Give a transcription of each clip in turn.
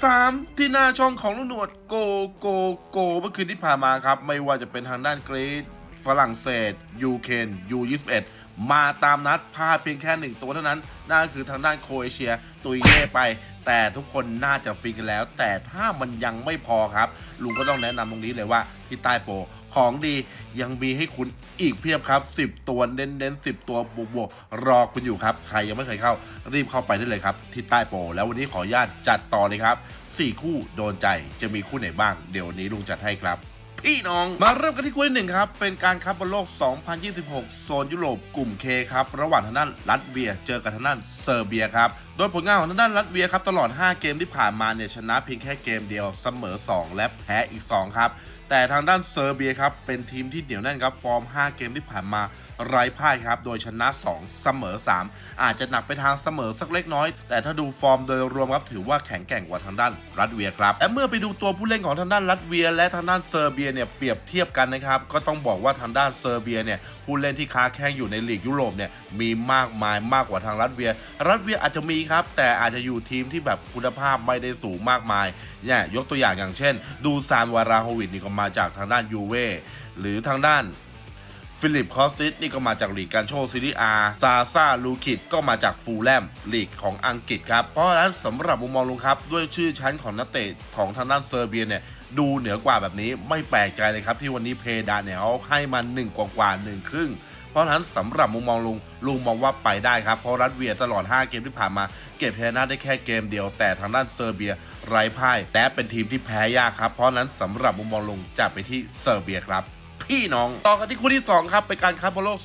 3 ที่หน้าช่องของลุงหนวดโกโกโกเมื่อคืนที่ผ่านมาครับ ไม่ว่าจะเป็นทางด้านกรีซฝรั่งเศสยูเคนยู21มาตามนัดพลาดเพียงแค่หนึ่งตัวเท่านั้น นั่นคือทางด้านโครเอเชียตุยเย่ไป แต่ทุกคนน่าจะฟินกันแล้ว แต่ถ้ามันยังไม่พอครับ ลุงก็ต้องแนะนำตรงนี้เลยว่าที่ใต้โป ของดียังมีให้คุณอีกเพียบครับ 10 ตัวเน้นเน้นๆ10 ตัวบวกบวกๆรอคุณอยู่ครับ ใครยังไม่เคยเข้ารีบเข้าไปได้เลยครับ ที่ใต้โปรแล้ววันนี้ขออนุญาตจัดต่อเลยครับ 4 คู่โดนใจจะมีคู่ไหนบ้าง เดี๋ยววันนี้ลุงจัดให้ครับ พี่น้อง มาเริ่มกันที่คู่ที่หนึ่งครับ เป็นการคัพบอลโลก 2026 โซนยุโรปกลุ่ม K ครับ ระหว่างทางด้านรัสเวีย เจอกับทางด้านเซอร์เบียครับ โดยผลงานของทางด้านรัสเวียครับตลอด 5 เกมที่ผ่านมาเนี่ยชนะเพียงแค่เกมเดียวเสมอ 2 และแพ้อีก 2 ครับ แต่ทางด้านเซอร์เบียครับเป็นทีมที่เหนียวแน่นครับฟอร์ม 5 เกมที่ผ่านมาไร้พ่ายครับโดยชนะ 2 เสมอ 3 อาจจะหนักไปทางเสมอสักเล็กน้อย แต่ถ้าดูฟอร์มโดยรวมครับถือว่าแข็งแกร่งกว่าทางด้านรัสเวียครับและเมื่อไปดูตัวผู้เล่นของทางด้านรัสเวีย และทางด้านเซอร์เบียเนี่ยเปรียบเทียบกันนะครับ ก็ต้องบอกว่าทางด้านเซอร์เบียเนี่ยผู้เล่นที่ค้าแข่งอยู่ในลีกยุโรปเนี่ยมีมากมายมากกว่าทางรัสเวีย รัสเวียอาจจะมีครับ แต่อาจจะอยู่ทีมที่แบบคุณภาพไม่ได้สูงมากมายเนี่ยยกตัวอย่างอย่างเช่น ดูซานวาราโฮวิชนี่ก็มาจากทางด้านยูเว่หรือทางด้าน ฟิลิปคอสติสนี่ก็มาจากลีกการโชซีรีอาซาซาลูคิดก็มาจากฟูลแลมลีกของอังกฤษครับเพราะฉะนั้นสำหรับมุมมองลุงครับ ด้วยชื่อชั้นของนักเตะของทางด้านเซอร์เบียเนี่ยดูเหนือกว่าแบบนี้ไม่แปลกใจเลยครับ ที่วันนี้เพดานเนี่ยเขาให้มาหนึ่งกว่ากว่าหนึ่งครึ่งเพราะฉะนั้นสำหรับมุมมองลุงลุงมองว่าไปได้ครับ เพราะรัสเวียตลอด 5 เกมที่ผ่านมา เก็บชนะได้แค่เกมเดียวแต่ทางด้านเซอร์เบียไร้พ่ายและเป็นทีมที่แพ้ยากครับ เพราะฉะนั้นสำหรับมุมมองลุงจะไปที่เซอร์เบียครับ พี่น้อง ต่อกันที่คู่ที่ 2 ครับเป็นการคัดบอลโลก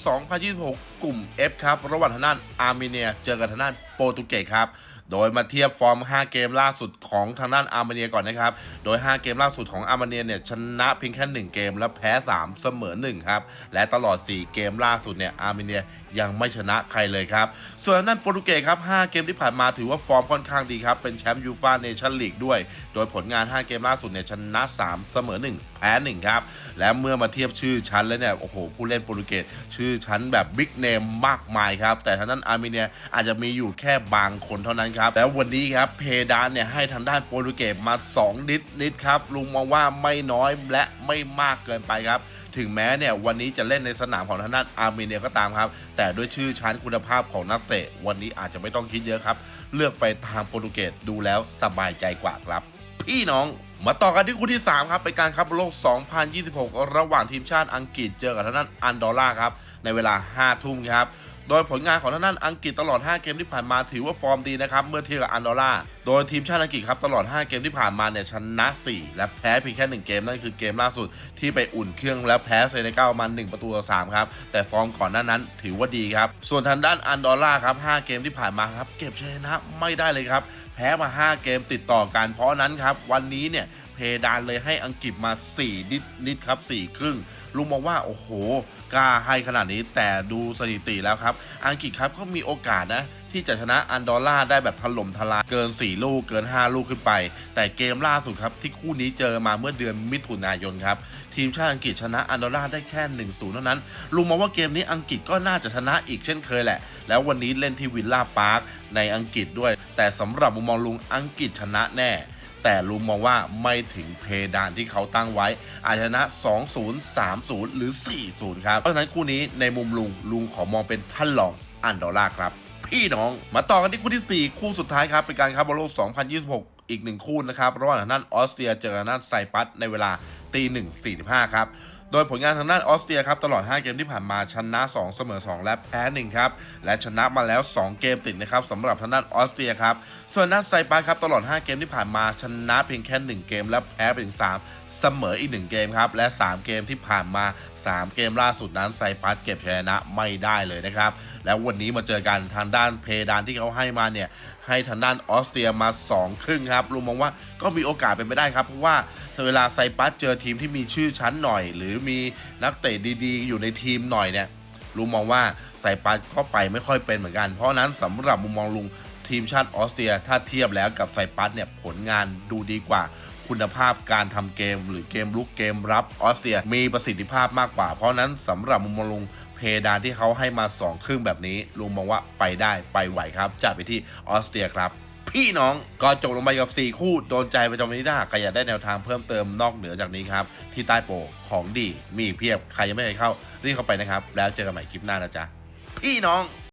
2026 กลุ่ม F ครับ ระหว่างทางด้านอาร์เมเนีย เจอกับทางด้าน โปรตุเกสครับ โดยมาเทียบฟอร์ม 5 เกมล่าสุดของทางด้านอาร์เมเนียก่อนนะครับ โดย 5 เกมล่าสุดของอาร์เมเนียเนี่ยชนะเพียงแค่ 1 เกมและแพ้ 3 เสมอ1ครับ และตลอด 4 เกมล่าสุดเนี่ยอาร์เมเนียยังไม่ชนะใครเลยครับ ส่วนทางด้านโปรตุเกสครับ 5 เกมที่ผ่านมาถือว่าฟอร์มค่อนข้างดีครับ เป็นแชมป์ยูฟ่าเนชั่นลีกด้วย โดยผลงาน 5 เกมล่าสุดเนี่ยชนะ 3 เสมอ 1 แพ้ 1 ครับ และเมื่อมาเทียบชื่อชั้นแล้วเนี่ย โอ้โห ผู้เล่นโปรตุเกสชื่อชั้นแบบบิ๊กเนมมากมายครับ แต่ทางด้านอาร์เมเนียอาจจะมีอยู่แค่บางคนเท่านั้นครับ แล้ววันนี้ครับเพดานเนี่ยให้ทางด้านโปรตุเกสมา 2 นิดนิดครับลุงมองว่าไม่น้อยและไม่มากเกินไปครับ ถึงแม้เนี่ยวันนี้จะเล่นในสนามของทางด้านอาร์เมเนียก็ตามครับ แต่ด้วยชื่อชั้นคุณภาพของนักเตะ วันนี้อาจจะไม่ต้องคิดเยอะครับ เลือกไปทางโปรตุเกสดูแล้วสบายใจกว่าครับ พี่น้องมาต่อกันที่คู่ที่ 3 ครับ เป็นการคัพโลก 2026 ระหว่างทีมชาติอังกฤษเจอกับทางด้านอันดอร่าครับ ในเวลา 5 ทุ่มครับ โดยผลงานของทางด้านอังกฤษตลอด 5 เกมที่ผ่านมาถือว่าฟอร์มดีนะครับเมื่อเทียบกับอันดอร่าโดยทีมชาติอังกฤษครับตลอด 5 เกมที่ผ่านมาเนี่ยชนะ 4 และแพ้เพียงแค่ 1 เกมนั่นคือเกมล่าสุดที่ไปอุ่นเครื่องแล้วแพ้เซเนกัลมา 1 ประตูต่อ3ครับแต่ฟอร์มก่อนหน้านั้นถือว่าดีครับส่วนทางด้านอันดอร่าครับ 5 เกมที่ผ่านมาครับเก็บชัยชนะไม่ได้เลยครับแพ้มา 5 เกมติดต่อกันเพราะนั้นครับวันนี้เนี่ยเพดานเลยให้อังกฤษมา 4 นิดนิดครับ 4 ครึ่งลุงมองว่าโอ้โห กล้าให้ขนาดนี้แต่ดูสถิติแล้วครับ อังกฤษครับก็มีโอกาสนะที่จะชนะอันดอร่าได้แบบถล่มทลายเกิน 4 ลูกเกิน 5 ลูกขึ้นไป แต่เกมล่าสุดครับ ที่คู่นี้เจอมาเมื่อเดือนมิถุนายนครับ ทีมชาติอังกฤษชนะอันดอร่าได้แค่ 1-0 เท่านั้นลุงมองว่าเกมนี้อังกฤษก็น่าจะชนะอีกเช่นเคยแหละ แล้ววันนี้เล่นที่วิลล่าพาร์คในอังกฤษด้วย แต่สำหรับมุมมองลุงอังกฤษชนะแน่ แต่ลุงมองว่าไม่ถึงเพดานที่เขาตั้งไว้ อาจชนะ 2-0 3-0 หรือ 4-0 ครับ เพราะฉะนั้นคู่นี้ในมุมลุงลุงขอมองเป็นท่านรองอันดอลลาร์ครับ พี่น้องมาต่อกันที่คู่ที่ 4 คู่สุดท้ายครับ เป็นการคัพบอลโลก2026อีกหนึ่งคู่นะครับระหว่างทางด้านออสเตรียเจอกับทางด้านไซปัสในเวลาตีหนึ่งสี่สิบห้าครับ โดยผลงานทางด้านออสเตรียครับตลอด 5 เกมที่ผ่านมาชนะ 2 เสมอ 2 และแพ้1ครับและชนะมาแล้ว 2 เกมติดนะครับสำหรับทางด้านออสเตรียครับส่วนด้านไซปัสครับตลอด 5 เกมที่ผ่านมาชนะเพียงแค่ 1 เกม และแพ้ไปถึง3เสมออีก 1 เกมครับและ 3 เกมที่ผ่านมา 3 เกมล่าสุดนั้นไซปัสเก็บชนะไม่ได้เลยนะครับแล้ววันนี้มาเจอกันทางด้านเพดานที่เขาให้มาเนี่ยให้ทางด้านออสเตรียมา 2 ครึ่งครับลุงมองว่าก็มีโอกาสเป็นไปได้ครับเพราะว่า เวลาไซปัสเจอทีมที่มีชื่อชั้นหน่อย หรือมีนักเตะดีๆ อยู่ในทีมหน่อยเนี่ยลุงมองว่าไซปัสก็ไปไม่ค่อยเป็นเหมือนกัน เพราะนั้นสำหรับมุมมองลุงทีมชาติออสเตรีย ถ้าเทียบแล้วกับไซปัสเนี่ยผลงานดูดีกว่าคุณภาพการทำเกม หรือเกมลุกเกมรับออสเตรียมีประสิทธิภาพมากกว่า เพราะนั้นสำหรับมุมมองลุงเพดานที่เขาให้มา 2 ครึ่งแบบนี้ลุงมองว่าไปได้ไปไหวครับจัดไปที่ออสเตรียครับ พี่น้องก็จบลงไปกับ 4 คู่โดนใจประจำวันนี้ถ้าหากใครอยากได้แนวทางเพิ่มเติมนอกเหนือจากนี้ครับ ที่ใต้โปของดีมีเพียบใครยังไม่เคยเข้ารีบเข้าไปนะครับ แล้วเจอกันใหม่คลิปหน้านะจ๊ะพี่น้อง